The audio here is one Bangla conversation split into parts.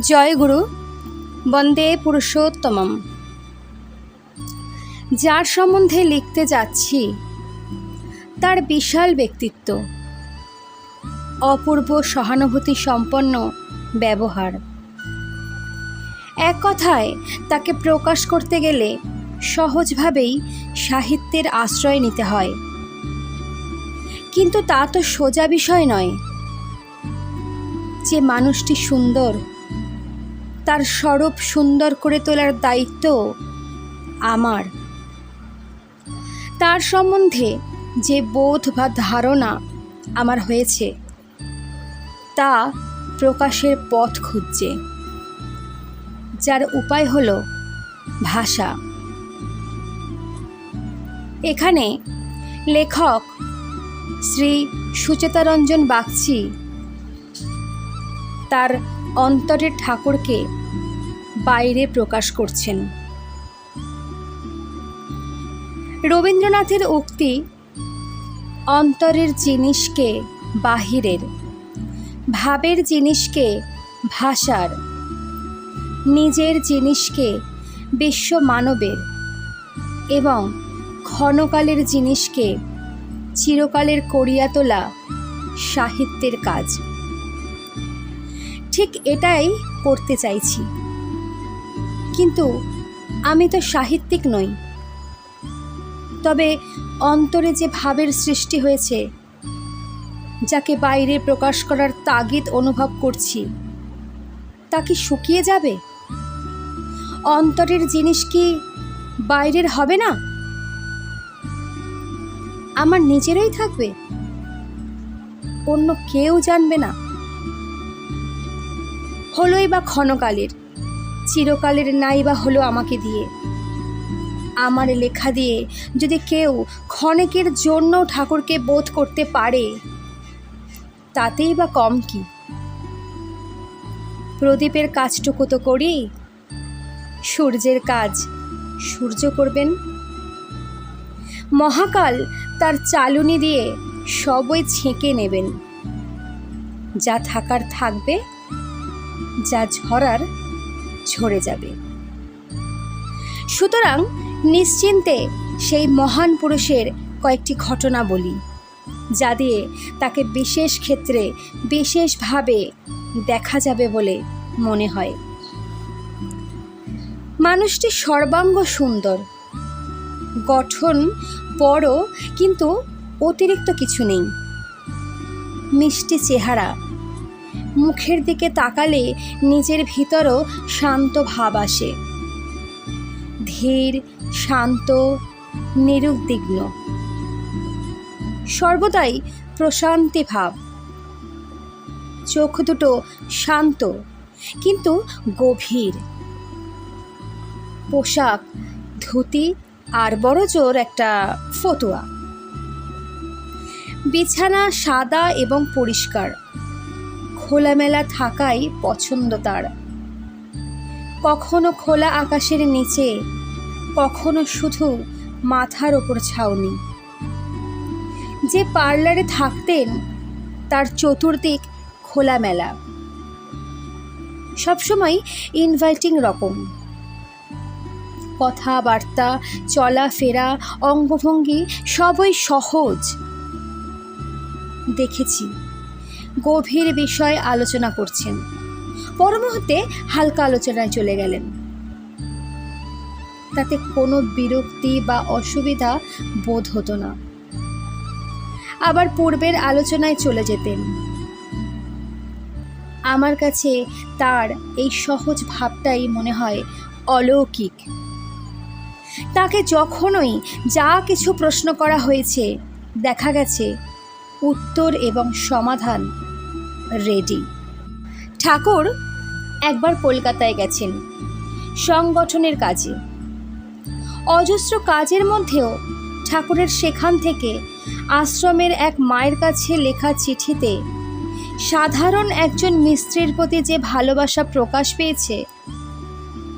জয় গুরু, বন্দে পুরুষোত্তমম। যার সম্বন্ধে লিখতে যাচ্ছি, তার বিশাল ব্যক্তিত্ব, অপূর্ব সহানুভূতি সম্পন্ন ব্যবহার। এক কথায়, তাকে প্রকাশ করতে গেলে সহজভাবেই সাহিত্যের আশ্রয় নিতে হয়। কিন্তু তা তো সোজা বিষয় নয়। যে মানুষটি সুন্দর তার স্বরূপ সুন্দর করে তোলার দায়িত্ব আমার। তার সম্বন্ধে যে বোধ বা ধারণা আমার হয়েছে, তা প্রকাশের পথ খুঁজছে, যার উপায় হল ভাষা। এখানে লেখক শ্রী সুচেতারঞ্জন বাগচি তার অন্তরের ঠাকুরকে বাইরে প্রকাশ করছেন। রবীন্দ্রনাথের উক্তি অন্তরের জিনিসকে বাহিরের, ভাবের জিনিসকে ভাষার, নিজের জিনিসকে বিশ্ব মানবের এবং ক্ষণকালের জিনিসকে চিরকালের করিয়া তোলা সাহিত্যের কাজ। ঠিক এটাই করতে চাইছি। কিন্তু আমি তো সাহিত্যিক নই। তবে অন্তরে যে ভাবের সৃষ্টি হয়েছে, যাকে বাইরে প্রকাশ করার তাগিদ অনুভব করছি, তা কি শুকিয়ে যাবে? অন্তরের জিনিস কি বাইরের হবে না? আমার নিজেরই থাকবে। অন্য কেউ জানবে না। হলোই বা ক্ষণকালের, চিরকালের নাই বা হলো আমাকে দিয়ে। আমার লেখা দিয়ে যদি কেউ ক্ষণেকের জন্য ঠাকুরকে বোধ করতে পারে, তাতেই বা কম কি? প্রদীপের কাজটুকু তো করি, সূর্যের কাজ সূর্য করবেন। মহাকাল তার চালুনি দিয়ে সবই ছেঁকে নেবেন, যা থাকার থাকবে যা ঝরার ঝরে যাবে। সুতরাং নিশ্চিন্তে সেই মহান পুরুষের কয়েকটি ঘটনা বলি, যা দিয়ে তাকে বিশেষ ক্ষেত্রে বিশেষভাবে দেখা যাবে বলে মনে হয়। মানুষটি সর্বাঙ্গ সুন্দর, গঠন বড়, কিন্তু অতিরিক্ত কিছু নেই। মিষ্টি চেহারা মুখের দিকে তাকালে নিজের ভিতরও শান্ত ভাব আসে। ধীর, শান্ত, নিরুদ্বিগ্ন। সর্বদাই প্রশান্তি ভাব। চোখ দুটো শান্ত, কিন্তু গভীর। পোশাক, ধুতি আর বড় জোর একটা ফতুয়া। বিছানা সাদা এবং পরিষ্কার। খোলামেলা থাকাই পছন্দ তার। কখনো খোলা আকাশের নিচে, কখনো শুধু মাথার ওপর ছাউনি। যে পার্লারে থাকতেন, তার চতুর্দিক খোলামেলা। সবসময় ইনভাইটিং রকম। কথাবার্তা, চলাফেরা, অঙ্গভঙ্গি সবই সহজ। দেখেছি। গভীর বিষয় আলোচনা করছেন। পর মুহূর্তে হালকা আলোচনায় চলে গেলেন। তাতে কোনো বিরক্তি বা অসুবিধা বোধ হতো না। আবার পূর্বের আলোচনায় চলে যেতেন। আমার কাছে তার এই সহজ ভাবটাই মনে হয় অলৌকিক। তাকে যখনই যা কিছু প্রশ্ন করা হয়েছে, দেখা গেছে উত্তর এবং সমাধান রেডি। ঠাকুর একবার কলকাতায় গেছেন, সংগঠনের কাজে। অজস্র কাজের মধ্যেও ঠাকুরের সেখান থেকে আশ্রমের এক মায়ের কাছে লেখা চিঠিতে সাধারণ একজন মিস্ত্রির প্রতি যে ভালোবাসা প্রকাশ পেয়েছে,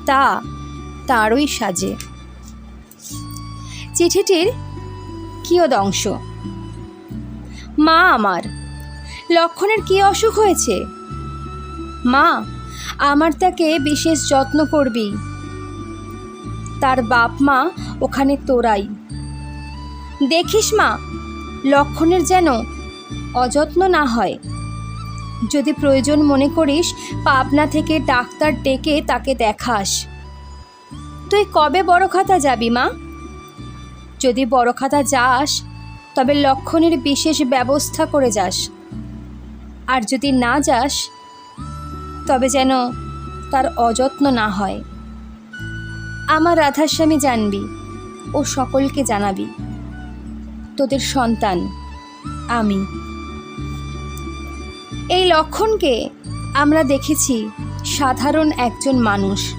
তা তারই সাজে। চিঠিটির কিয়দংশ মা আমার লক্ষণের কি অসুখ হয়েছে? মা, আমার তাকে বিশেষ যত্ন করবি। তার বাপ মা ওখানে তোরাই। দেখিস মা, লক্ষণের যেন অযত্ন না হয়। যদি প্রয়োজন মনে করিস, পাবনা থেকে ডাক্তার ডেকে তাকে দেখাস। তুই কবে বড় খাতা যাবি মা? যদি বড় খাতা যাস, তবে লক্ষণের বিশেষ ব্যবস্থা করে যাস। আর যদি না যাস, তবে যেন তার অযত্ন না হয়। আমার রাধাস্বামী জানবি ও সকলকে জানাবি। তোদের সন্তান আমি। এই লক্ষণকে আমরা দেখেছি সাধারণ একজন মানুষ।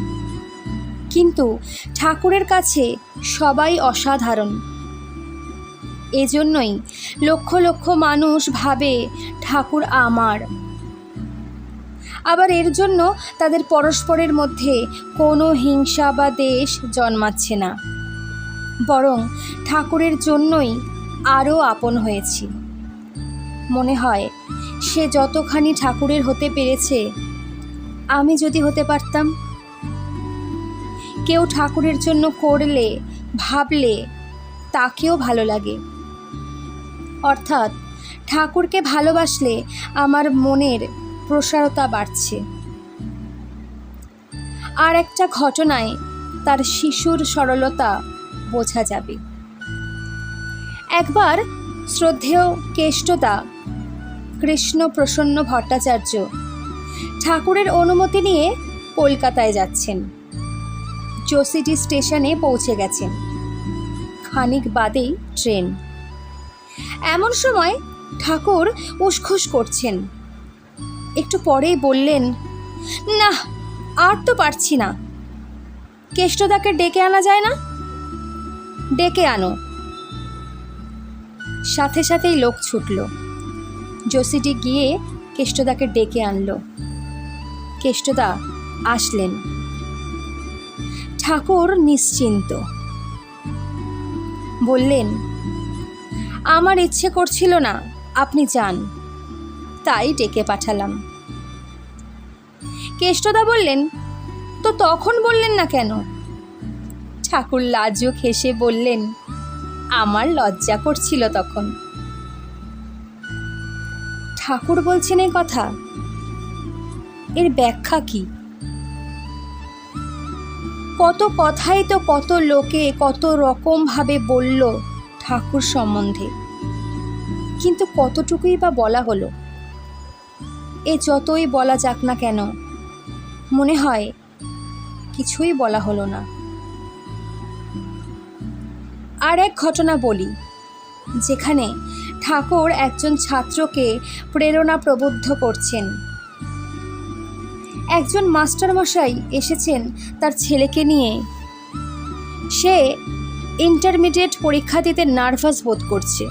কিন্তু ঠাকুরের কাছে সবাই অসাধারণ। এজন্যই লক্ষ লক্ষ মানুষ ভাবে ঠাকুর আমার। আবার এর জন্য তাদের পরস্পরের মধ্যে কোনো হিংসা বা দেশ জন্মাচ্ছে না। বরং ঠাকুরের জন্যই আরও আপন হয়েছি। মনে হয় সে যতখানি ঠাকুরের হতে পেরেছে, আমি যদি হতে পারতাম। কেউ ঠাকুরের জন্য করলে, ভাবলে, তাকেও ভালো লাগে। অর্থাৎ ঠাকুরকে ভালোবাসলে আমার মনের প্রসারতা বাড়ছে। আর একটা ঘটনায় তার শিশুর সরলতা বোঝা যাবে। একবার শ্রদ্ধেয় কেষ্টদা কৃষ্ণ প্রসন্ন ভট্টাচার্য ঠাকুরের অনুমতি নিয়ে কলকাতায় যাচ্ছেন। জোসিটি স্টেশনে পৌঁছে গেছেন। খানিক বাদেই ট্রেন এমন সময় ঠাকুর উসখুস করছেন। একটু পরেই বললেন না আর তো পারছি না। কেষ্টদাকে ডেকে আনা যায় না? ডেকে আনো। সাথে সাথেই লোক ছুটল। জসিটি গিয়ে কেষ্টদাকে ডেকে আনলো। কেষ্টদা আসলেন। ঠাকুর নিশ্চিন্ত। বললেন আমার ইচ্ছে করছিল না। আপনি যান। তাই ডেকে পাঠালাম। কেষ্টদা বললেন, তো তখন বললেন না কেন? ঠাকুর লাজুক হেসে বললেন, আমার লজ্জা করছিল তখন। ঠাকুর বলছেন এই কথা? এর ব্যাখ্যা কি? কত কথাই তো কত লোকে কত রকমভাবে বলল ঠাকুর সম্বন্ধে। কিন্তু কতটুকুই বা বলা হলো? এ যতই বলা যাক না কেন, মনে হয় কিছুই বলা হলো না। আর এক ঘটনা বলি, যেখানে ঠাকুর একজন ছাত্রকে প্রেরণা প্রবুদ্ধ করছেন। একজন মাস্টারমশাই এসেছেন তার ছেলেকে নিয়ে। সে ইন্টারমিডিয়েট পরীক্ষা দিতে নার্ভাস বোধ করছে।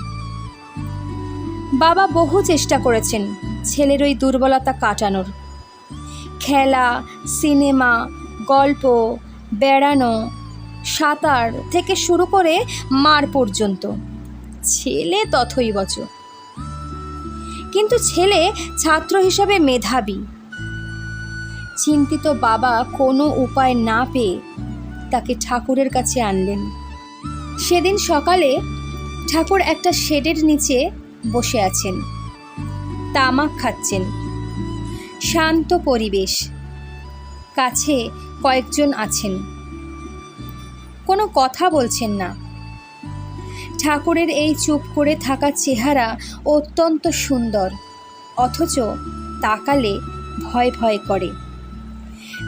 বাবা বহু চেষ্টা করেছেন ছেলের ওই দুর্বলতা কাটানোর। খেলা, সিনেমা, গল্প, বেড়ানো, সাঁতার থেকে শুরু করে মার পর্যন্ত। ছেলে তথই বচ। কিন্তু ছেলে ছাত্র হিসাবে মেধাবী। চিন্তিত বাবা কোনো উপায় না পেয়ে তাকে ঠাকুরের কাছে আনলেন। সেদিন সকালে ঠাকুর একটা শেডের নিচে বসে আছেন। তামাক খাচ্ছেন। শান্ত পরিবেশ। কাছে কয়েকজন আছেন। কোনো কথা বলছেন না। ঠাকুরের এই চুপ করে থাকা চেহারা অত্যন্ত সুন্দর, অথচ তাকালে ভয় ভয় করে।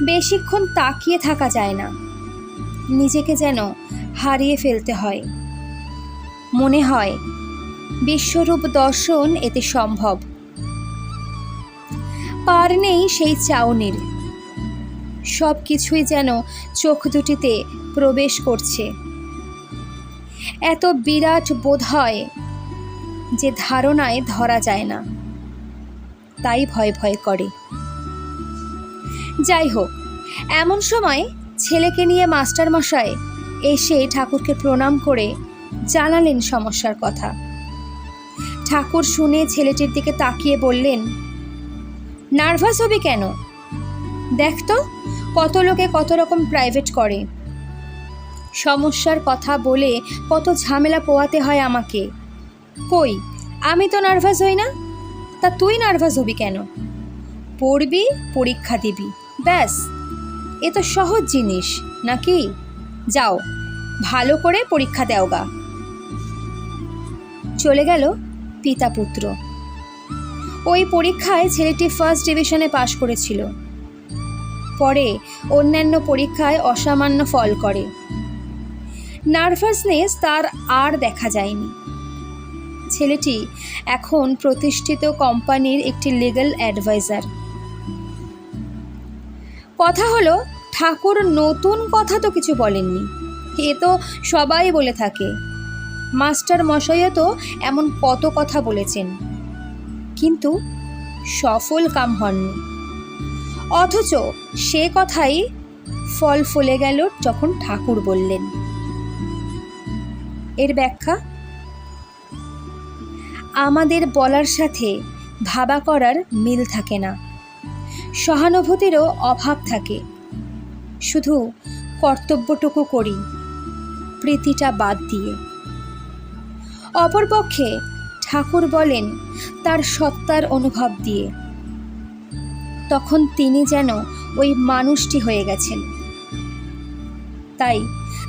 বেশিক্ষণ তাকিয়ে থাকা যায় না। নিজেকে যেন হারিয়ে ফেলতে হয়। মনে হয়, বিশ্বরূপ দর্শন এতে সম্ভব। পার নেই সেই চাউনির। সব কিছুই যেন চোখ দুটিতে প্রবেশ করছে। এত বিরাট বোধ হয় যে ধারণায় ধরা যায় না। তাই ভয় ভয় করে। যাই হোক, এমন সময় ছেলেকে নিয়ে মাস্টারমশাই এসে ঠাকুরকে প্রণাম করে জানালেন সমস্যার কথা। ঠাকুর শুনে ছেলেটির দিকে তাকিয়ে বললেন, নার্ভাস হবি কেন? দেখ তো, কত লোকে কত রকম প্রাইভেট করে। সমস্যার কথা বলে কত ঝামেলা পোয়াতে হয় আমাকে। কই, আমি তো নার্ভাস হই না? তা তুই নার্ভাস হবি কেন? পড়বি, পরীক্ষা দিবি, ব্যাস। এ তো সহজ জিনিস, নাকি? যাও, ভালো করে পরীক্ষা দেও গা। চলে গেল পিতা পুত্র। ওই পরীক্ষায় ছেলেটি ফার্স্ট ডিভিশনে পাশ করেছিল। পরে অন্যান্য পরীক্ষায় অসামান্য ফল করে। নার্ভাসনেস তার আর দেখা যায়নি। ছেলেটি এখন প্রতিষ্ঠিত কোম্পানির একটি লিগ্যাল অ্যাডভাইজার কথা হলো ঠাকুর নতুন কথা তো কিছু বলেননি। এ তো সবাই বলে থাকে। মাস্টার মশাইও তো এমন কত কথা বলেছেন। কিন্তু সফল কাম হননি। অথচ সে কথাই ফল ফলে গেল যখন ঠাকুর বললেন। এর ব্যাখ্যা? আমাদের বলার সাথে ভাবা করার মিল থাকে না। সহানুভূতিরও অভাব থাকে। শুধু কর্তব্যটুকু করি, প্রীতিটা বাদ দিয়ে। অপরপক্ষে ঠাকুর বলেন তার সত্তার অনুভব দিয়ে। তখন তিনি যেন ওই মানুষটি হয়ে গেছেন। তাই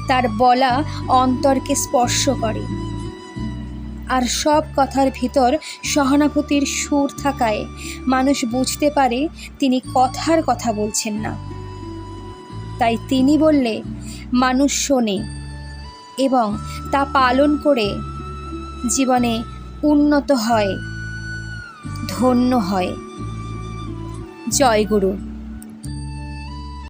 তার বলা অন্তরকে স্পর্শ করে। আর সব কথার ভিতর সহানুভূতির সুর থাকায় মানুষ বুঝতে পারে তিনি কথার কথা বলছেন না। তাই তিনি বললে, মানুষ শোনে এবং তা পালন করে জীবনে উন্নত হয়, ধন্য হয়। জয় গুরু